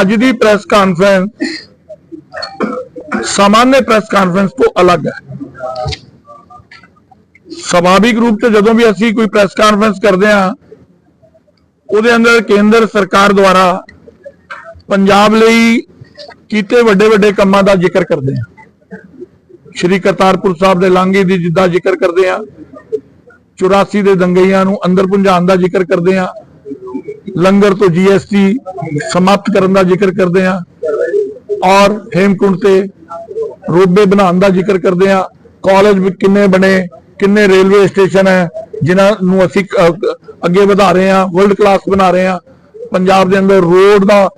ਅੱਜ ਦੀ press conference ਸਾਮਾन्य ਪ੍ਰੈਸ ਕਾਨਫਰੰਸ ਤੋਂ ਅਲੱਗ ਹੈ। ਸੁਭਾਵਿਕ ਰੂਪ ਤੇ ਜਦੋਂ ਵੀ ਅਸੀਂ ਕੋਈ ਪ੍ਰੈਸ ਕਾਨਫਰੰਸ ਕਰਦੇ ਹਾਂ, ਉਹਦੇ ਅੰਦਰ ਕੇਂਦਰ ਸਰਕਾਰ ਦੁਆਰਾ ਪੰਜਾਬ ਲਈ ਕੀਤੇ ਵੱਡੇ ਵੱਡੇ ਕੰਮਾਂ ਦਾ ਜ਼ਿਕਰ ਕਰਦੇ ਹਾਂ। ਸ਼੍ਰੀ ਕਰਤਾਰਪੁਰ ਸਾਹਿਬ ਦੇ ਲਾਂਘੇ ਦੀ ਜਿੱਦਾਂ ਜ਼ਿਕਰ ਕਰਦੇ ਹਾਂ। 84 ਦੇ ਦੰਗਈਆਂ ਨੂੰ ਅੰਦਰ ਪੁੰਝਾਉਣ ਦਾ ਜ਼ਿਕਰ ਕਰਦੇ ਹਾਂ। ਲੰਗਰ ਤੋਂ ਜੀਐਸਟੀ ਸਮਾਪਤ ਕਰਨ ਦਾ ਜ਼ਿਕਰ ਕਰਦੇ ਹਾਂ। ਔਰ ਹੇਮਕੁੰਟ ਤੇ ਰੋਬੇ ਬਣਾਉਣ ਦਾ ਜ਼ਿਕਰ ਕਰਦੇ ਹਾਂ। ਕਾਲਜ ਵੀ ਕਿੰਨੇ ਬਣੇ, ਕਿੰਨੇ ਰੇਲਵੇ ਸਟੇਸ਼ਨ ਹੈ, ਜਿਨ੍ਹਾਂ ਨੂੰ ਅਸੀਂ ਅੱਗੇ ਵਧਾ ਰਹੇ ਹਾਂ ਵਰਲਡ ਕਲਾਸ ਬਣਾ ਰਹੇ ਹਾਂ। ਪੰਜਾਬ ਦੇ ਅੰਦਰ ਰੋਡ ਦਾ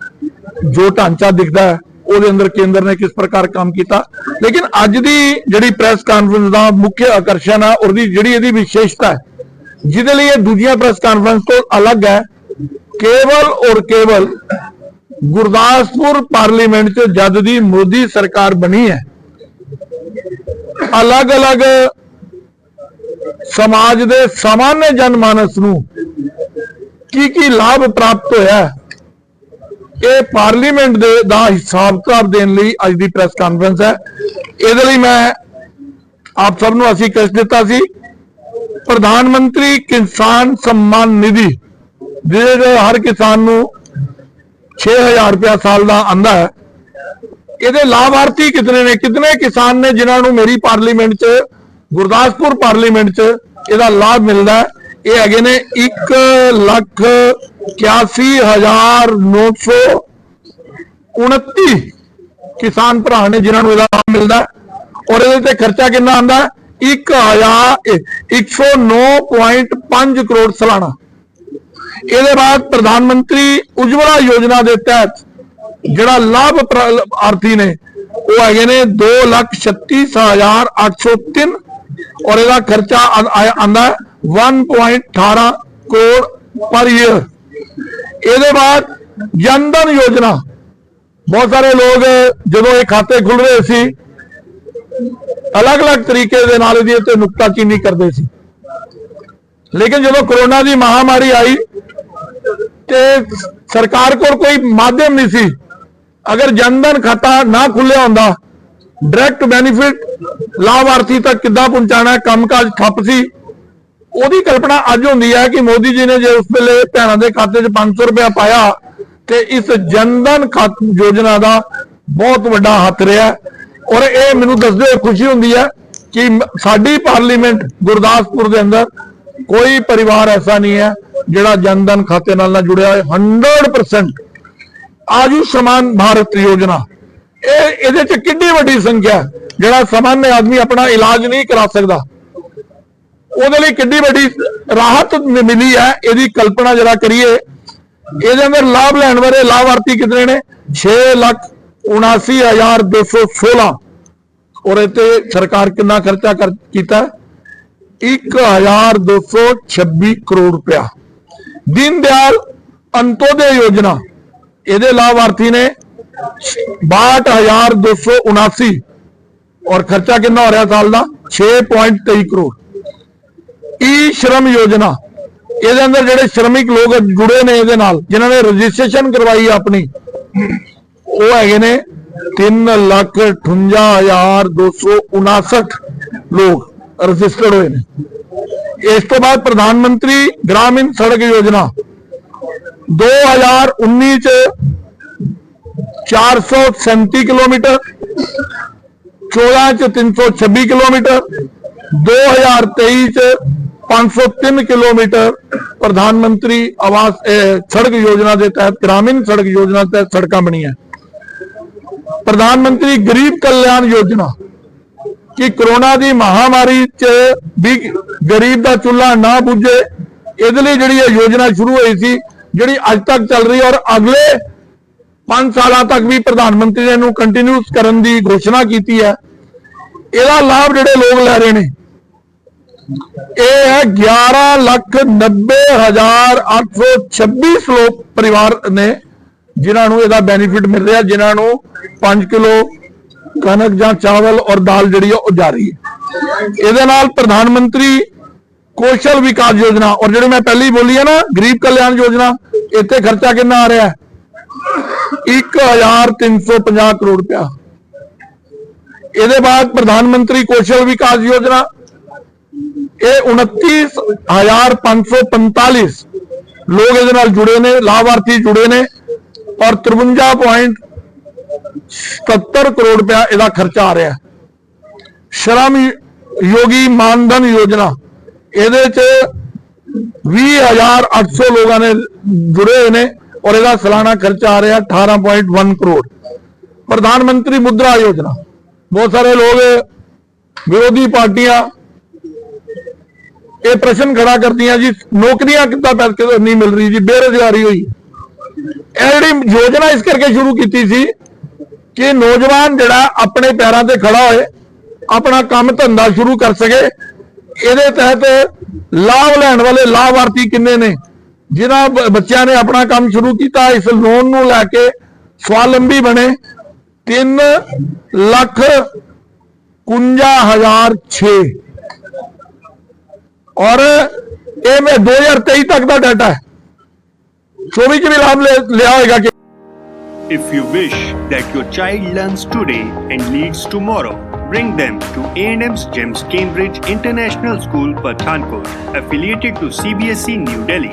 ਜੋ ਢਾਂਚਾ ਦਿਖਦਾ ਹੈ ਉਹਦੇ ਅੰਦਰ ਕੇਂਦਰ ਨੇ ਕਿਸ ਪ੍ਰਕਾਰ ਕੰਮ ਕੀਤਾ। ਲੇਕਿਨ ਅੱਜ ਦੀ ਜਿਹੜੀ ਪ੍ਰੈਸ ਕਾਨਫਰੰਸ ਦਾ ਮੁੱਖ ਆਕਰਸ਼ਣ ਹੈ ਉਹਦੀ ਜਿਹੜੀ ਇਹਦੀ ਵਿਸ਼ੇਸ਼ਤਾ ਹੈ, ਜਿਹਦੇ ਲਈ ਇਹ ਦੂਜੀਆਂ ਪ੍ਰੈਸ ਕਾਨਫਰੰਸ ਤੋਂ ਅਲੱਗ ਹੈ, ਕੇਵਲ ਔਰ ਕੇਵਲ ਗੁਰਦਾਸਪੁਰ ਪਾਰਲੀਮੈਂਟ 'ਚ ਜਦ ਦੀ ਮੋਦੀ ਸਰਕਾਰ ਬਣੀ ਹੈ। ਅਲੱਗ-ਅਲੱਗ ਸਮਾਜ ਦੇ ਸਾਮਾਨਯ ਜਨਮਾਨਸ ਨੂੰ ਕੀ ਕੀ ਲਾਭ ਪ੍ਰਾਪਤ ਹੋਇਆ ਇਹ ਪਾਰਲੀਮੈਂਟ ਦੇ ਦਾ ਹਿਸਾਬ ਕਿਤਾਬ ਦੇਣ ਲਈ ਅੱਜ ਦੀ ਪ੍ਰੈਸ ਕਾਨਫਰੰਸ ਹੈ। ਇਹਦੇ ਲਈ ਮੈਂ ਆਪ ਸਭ ਨੂੰ ਅਸੀਂ ਕਸ਼ ਦਿੱਤਾ ਸੀ, ਪ੍ਰਧਾਨ ਮੰਤਰੀ ਕਿਸਾਨ ਸਨਮਾਨ ਨਿਧੀ, ਜਿਹਦੇ ਹਰ ਕਿਸਾਨ ਨੂੰ 6000 ਰੁਪਏ ਸਾਲ ਦਾ ਆਂਦਾ ਹੈ। ਇਹਦੇ ਲਾਭਾਰਥੀ ਕਿਤਨੇ ਨੇ? ਕਿਤਨੇ ਕਿਸਾਨ ਨੇ ਜਿਨ੍ਹਾਂ ਨੂੰ ਮੇਰੀ ਪਾਰਲੀਮੈਂਟ 'ਚ, ਗੁਰਦਾਸਪੁਰ ਪਾਰਲੀਮੈਂਟ 'ਚ ਇਹਦਾ ਲਾਭ ਮਿਲਦਾ ਹੈ? ਇਹ ਹੈਗੇ ਨੇ 1 ਲੱਖ 81929 ਕਿਸਾਨ ਭਰਾ ਨੇ ਜਿਨ੍ਹਾਂ ਨੂੰ ਇਹਦਾ ਲਾਭ ਮਿਲਦਾ ਔਰ ਇਹਦੇ ਤੇ ਖਰਚਾ ਕਿੰਨਾ ਆਂਦਾ 1000 109.5 ਕਰੋੜ ਸਾਲਾਨਾ। ਇਹਦੇ ਬਾਅਦ ਪ੍ਰਧਾਨ ਮੰਤਰੀ ਉਜਵਲਾ ਯੋਜਨਾ ਦੇ ਤਹਿਤ ਜਿਹੜਾ ਲਾਭ ਆਰਥੀ ਨੇ, ਉਹ ਹੈਗੇ ਨੇ 236803 ਔਰ ਇਹਦਾ ਖਰਚਾ ਆਂਦਾ 1.18 ਕਰੋੜ ਪਰ ਈਅਰ ਇਹਦੇ ਬਾਅਦ ਜਨਧਨ ਯੋਜਨਾ। ਬਹੁਤ ਸਾਰੇ ਲੋਕ ਜਦੋਂ ਇਹ ਖਾਤੇ ਖੁੱਲ ਰਹੇ ਸੀ, ਅਲੱਗ-ਅਲੱਗ ਤਰੀਕੇ ਦੇ ਨਾਲ ਇਹਦੀ ਉੱਤੇ ਨੁਕਤਾਚੀਨੀ ਕਰਦੇ ਸੀ। ਲੇਕਿਨ ਜਦੋਂ ਕਰੋਨਾ ਦੀ ਮਹਾਮਾਰੀ ਆਈ ਤੇ ਸਰਕਾਰ ਕੋਲ ਕੋਈ ਮਾਧਿਅਮ ਨਹੀਂ ਸੀ। ਅਗਰ ਜਨਧਨ ਖਾਤਾ ਨਾ ਖੁੱਲਿਆ ਹੁੰਦਾ ਡਾਇਰੈਕਟ ਬੈਨੀਫਿਟ ਲਾਭਾਰਥੀ ਤੱਕ ਕਿੱਦਾਂ ਪਹੁੰਚਾਣਾ ਹੈ ਕੰਮਕਾਜ ਠੱਪ ਸੀ। ਉਹਦੀ ਕਲਪਨਾ ਅੱਜ ਹੁੰਦੀ ਹੈ ਕਿ ਮੋਦੀ ਜੀ ਨੇ ਜੇ ਉਸ ਵੇਲੇ ਭੈਣਾਂ ਦੇ ਖਾਤੇ 'ਚ 500 ਰੁਪਇਆ ਪਾਇਆ, ਤੇ ਇਸ ਜਨਧਨ ਖਾਤ ਯੋਜਨਾ ਦਾ ਬਹੁਤ ਵੱਡਾ ਹੱਥ ਰਿਹਾ। ਔਰ ਇਹ ਮੈਨੂੰ ਦੱਸਦੇ ਹੋਏ ਖੁਸ਼ੀ ਹੁੰਦੀ ਹੈ ਕਿ ਸਾਡੀ ਪਾਰਲੀਮੈਂਟ ਗੁਰਦਾਸਪੁਰ ਦੇ ਅੰਦਰ ਕੋਈ ਪਰਿਵਾਰ ਐਸਾ ਨਹੀਂ ਹੈ ਜਿਹੜਾ ਜਨਧਨ ਖਾਤੇ ਨਾਲ ਨਾ ਜੁੜਿਆ ਹੋਵੇ 100% ਆਯੁਸ਼ਮਾਨ ਭਾਰਤ ਯੋਜਨਾ ਇਹ ਇਹਦੇ ਚ ਕਿੰਨੀ ਵੱਡੀ ਸੰਖਿਆ? ਜਿਹੜਾ ਸਾਮਾਨਯ ਆਦਮੀ ਆਪਣਾ ਇਲਾਜ ਨਹੀਂ ਕਰਾ ਸਕਦਾ। ਉਹਦੇ ਲਈ ਕਿੰਨੀ ਵੱਡੀ ਰਾਹਤ ਮਿਲੀ ਹੈ? ਇਹਦੀ ਕਲਪਨਾ ਜਰਾ ਕਰੀਏ। ਇਹਦੇ ਅੰਦਰ ਲਾਭ ਲੈਣ ਵਾਲੇ ਲਾਭਾਰਥੀ ਕਿਤਨੇ ਨੇ? 6 ਲੱਖ 79216 ਔਰ ਇਹ ਤੇ ਸਰਕਾਰ ਕਿੰਨਾ ਖਰਚਾ ਕਰ, ਕੀਤਾ? 1226 ਕਰੋੜ ਰੁਪਇਆ। ਦੀਨ ਦਿਆਲ ਅੰਤੋਦय ਯੋਜਨਾ। ਇਹਦੇ ਲਾਭਾਰਥੀ ਨੇ 62279 ਔਰ ਖਰਚਾ ਕਿੰਨਾ ਹੋ ਰਿਹਾ ਸਾਲ ਦਾ? 6.23 ਕਰੋੜ। ਈ ਸ਼ਰਮ ਯੋਜਨਾ। ਇਹਦੇ ਅੰਦਰ ਜਿਹੜੇ ਸ਼ਰਮਿਕ ਲੋਕ ਜੁੜੇ ਨੇ ਇਹਦੇ ਨਾਲ, ਜਿਨ੍ਹਾਂ ਨੇ ਰਜਿਸਟ੍ਰੇਸ਼ਨ ਕਰਵਾਈ ਹੈ ਆਪਣੀ, ਉਹ ਹੈਗੇ ਨੇ 358259 ਲੋਕ ਰਜਿਸਟਰਡ ਹੋਏ ਨੇ। ਇਸ ਤੋਂ ਬਾਅਦ ਪ੍ਰਧਾਨ ਮੰਤਰੀ ਗ੍ਰਾਮੀਣ ਸੜਕ ਯੋਜਨਾ। 2019 ਚ 437 ਕਿਲੋਮੀਟਰ 14 ਚ 326 ਕਿਲੋਮੀਟਰ 2023 ਚ 503 ਕਿਲੋਮੀਟਰ ਪ੍ਰਧਾਨ ਮੰਤਰੀ ਆਵਾਸ ਅਹ, ਸੜਕ ਯੋਜਨਾ ਦੇ ਤਹਿਤ ਗ੍ਰਾਮੀਣ ਸੜਕ ਯੋਜਨਾ ਦੇ ਤਹਿਤ ਸੜਕਾਂ ਬਣੀਆਂ ਪ੍ਰਧਾਨ ਮੰਤਰੀ ਗਰੀਬ ਕਲਿਆਣ ਯੋਜਨਾ ਕਿ ਕਰੋਨਾ ਦੀ ਮਹਾਮਾਰੀ ਚ ਵੀ ਗਰੀਬ ਦਾ ਚੁੱਲ੍ਹਾ ਨਾ ਬੁੱਝੇ ਇਹਦੇ ਲਈ ਜਿਹੜੀ ਇਹ ਯੋਜਨਾ ਸ਼ੁਰੂ ਹੋਈ ਸੀ ਜਿਹੜੀ ਅੱਜ ਤੱਕ ਚੱਲ ਰਹੀ ਔਰ ਅਗਲੇ 5 ਸਾਲਾਂ ਤੱਕ ਵੀ ਪ੍ਰਧਾਨ ਮੰਤਰੀ ਨੇ ਇਹਨੂੰ ਕੰਟੀਨਿਊਸ ਕਰਨ ਦੀ ਘੋਸ਼ਣਾ ਕੀਤੀ ਹੈ। ਇਹਦਾ ਲਾਭ ਜਿਹੜੇ ਲੋਕ ਲੈ ਰਹੇ ਨੇ। ਇਹ ਹੈ 11 ਲੱਖ 90 ਹਜ਼ਾਰ 826 ਲੋਕ ਪਰਿਵਾਰ ਨੇ, ਜਿਨ੍ਹਾਂ ਨੂੰ ਇਹਦਾ ਬੈਨੀਫਿਟ ਮਿਲ ਰਿਹਾ, ਜਿਨ੍ਹਾਂ ਨੂੰ 5 ਕਿਲੋ ਕਣਕ ਜਾਂ ਚਾਵਲ ਔਰ ਦਾਲ ਜਿਹੜੀ ਆ ਉਹ ਜਾਰੀ ਹੈ। ਇਹਦੇ ਨਾਲ ਪ੍ਰਧਾਨ ਮੰਤਰੀ ਕੌਸ਼ਲ ਵਿਕਾਸ ਯੋਜਨਾ, ਔਰ ਜਿਹੜੇ ਮੈਂ ਪਹਿਲੀ ਬੋਲੀ ਹੈ ਨਾ, ਗਰੀਬ ਕਲਿਆਣ ਯੋਜਨਾ, ਇੱਥੇ ਖਰਚਾ ਕਿੰਨਾ ਆ ਰਿਹਾ ਹੈ? 1350 ਕਰੋੜ ਰੁਪਇਆ। ਇਹਦੇ ਬਾਅਦ ਪ੍ਰਧਾਨ ਮੰਤਰੀ ਕੌਸ਼ਲ ਵਿਕਾਸ ਯੋਜਨਾ। ਇਹ 29545 ਲੋਕ ਇਹਦੇ ਨਾਲ ਜੁੜੇ ਨੇ, ਲਾਭਾਰਥੀ ਜੁੜੇ ਨੇ ਔਰ 53.77 ਕਰੋੜ ਰੁਪਇਆ ਇਹਦਾ ਖਰਚਾ ਆ ਰਿਹਾ। ਸ਼ਰਮ ਯੋਗੀ ਮਾਨਧਨ ਯੋਜਨਾ। ਇਹਦੇ ਚ 20800 ਲੋਕਾਂ ਨੇ ਜੁੜੇ ਹੋਏ ਨੇ। ਔਰ ਇਹਦਾ ਸਾਲਾਨਾ ਖਰਚਾ ਆ ਰਿਹਾ 18.1 ਕਰੋੜ। ਪ੍ਰਧਾਨ ਮੰਤਰੀ ਮੁਦਰਾ ਯੋਜਨਾ। ਬਹੁਤ ਸਾਰੇ ਲੋਕ ਵਿਰੋਧੀ ਪਾਰਟੀਆਂ ਇਹ ਪ੍ਰਸ਼ਨ ਖੜਾ ਕਰਦੀਆਂ ਜੀ, ਨੌਕਰੀਆਂ ਕਿੱਦਾਂ ਪੈਸੇ ਨਹੀਂ ਮਿਲ ਰਹੀ ਜੀ, ਬੇਰੁਜ਼ਗਾਰੀ ਹੋਈ। ਇਹ ਜਿਹੜੀ ਯੋਜਨਾ ਇਸ ਕਰਕੇ ਸ਼ੁਰੂ ਕੀਤੀ ਸੀ ਕਿ ਨੌਜਵਾਨ ਜਿਹੜਾ ਆਪਣੇ ਪੈਰਾਂ ਤੇ ਖੜਾ ਹੋਏ, ਆਪਣਾ ਕੰਮ ਧੰਦਾ ਸ਼ੁਰੂ ਕਰ ਸਕੇ। ਇਹਦੇ ਤਹਿਤ ਲਾਭ ਲੈਣ ਵਾਲੇ ਲਾਭਾਰਥੀ ਕਿੰਨੇ ਨੇ? ਜਿਨ੍ਹਾਂ ਬ- ਬੱਚਿਆਂ ਨੇ ਆਪਣਾ ਕੰਮ ਸ਼ੁਰੂ ਕੀਤਾ ਇਸ ਲੋਨ ਨੂੰ ਲੈ ਕੇ ਸਵਾਵਲੰਬੀ ਬਣੇ 3 ਲੱਖ 51006 ਔਰ ਇਹ ਮੈਂ 2023 ਤੱਕ ਦਾ ਡਾਟਾ ਹੈ 24 ਚ ਵੀ ਲਾਭ ਲਿ- ਲਿਆ ਹੋਏਗਾ ਕਿ If you wish that your child learns today and leads tomorrow, bring them to A&M's GEMS Cambridge International School, Pathankot, affiliated to CBSE E New Delhi.